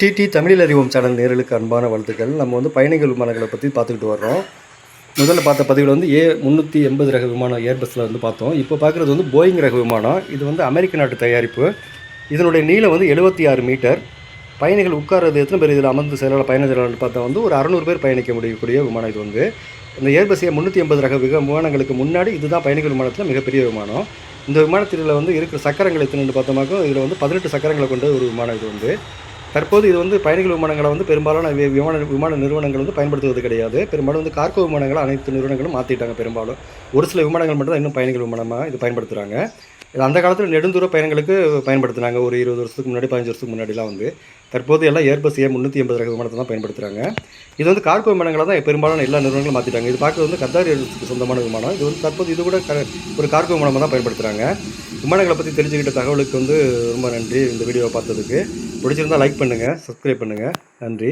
DD தமிழில் அறிவோம் channel நேரலுக்கு அன்பான வாழ்த்துக்கள். நம்ம வந்து பயணிகள் விமானங்களை பற்றி பார்த்துக்கிட்டு வர்றோம். முதல்ல பார்த்த பதிவில் வந்து ஏ முந்நூற்றி எண்பது ரக விமானம் ஏர்பஸில் வந்து பார்த்தோம். இப்போ பார்க்குறது வந்து போயிங் ரக விமானம். இது வந்து அமெரிக்க நாட்டு தயாரிப்பு. இதனுடைய நீளம் வந்து எழுபத்தி ஆறு மீட்டர். பயணிகள் உட்கார்றது எத்தனை பேர் இதில் அமர்ந்து செல்ல பயணிகள் பார்த்தா வந்து ஒரு அறநூறு பேர் பயணிக்க முடியக்கூடிய விமானம் இது வந்து. இந்த ஏர்பஸ் ஏ முந்நூற்றி எண்பது ரக விக விமானங்களுக்கு முன்னாடி இதுதான் பயணிகள் விமானத்தில் மிகப்பெரிய விமானம். இந்த விமானத்தில் வந்து இருக்கிற சக்கரங்களை எத்தனை பார்த்தோமாக்கோ இதில் வந்து பதினெட்டு சக்கரங்களை கொண்ட ஒரு விமானம் இது வந்து. தற்போது இது வந்து பயணிகள் விமானங்களை வந்து பெரும்பாலான வி- விமான விமான நிறுவனங்கள் வந்து பயன்படுத்துவது கிடையாது. பெரும்பாலும் வந்து கார்கோ விமானங்களை அனைத்து நிறுவனங்களும் மாற்றிட்டாங்க பெரும்பாலும். ஒரு சில விமானங்கள் மட்டும் தான் இன்னும் பயணிகள் விமானமாக இது பயன்படுத்துகிறாங்க இது அந்த காலத்தில் நெடுந்தூர பயணங்களுக்கு பயன்படுத்தினாங்க. ஒரு இருபது வருஷத்துக்கு முன்னாடி பதினஞ்சு வருஷத்துக்கு முன்னாடிலாம் வந்து. தற்போது எல்லாம் ஏர்பஸ் ஏ முந்நூற்றி எண்பது ரக விமானத்தை தான் பயன்படுத்துகிறாங்க இது வந்து கார்கோ விமானங்களை தான் பெரும்பாலான எல்லா நிறுவனங்களும் மாற்றிட்டாங்க இது பார்க்குறது வந்து கத்தார் ஏர்பஸுக்கு சொந்தமான விமானம். இது வந்து தற்போது இது கூட க- ஒரு கார்கோ விமானமாக தான் பயன்படுத்துகிறாங்க விமானங்களை பற்றி தெரிஞ்சுக்கிட்ட தகவலுக்கு வந்து ரொம்ப நன்றி இந்த வீடியோவை பார்த்ததுக்கு. பிடிச்சிருந்தா லைக் பண்ணுங்கள் சப்ஸ்கிரைப் பண்ணுங்கள் நன்றி.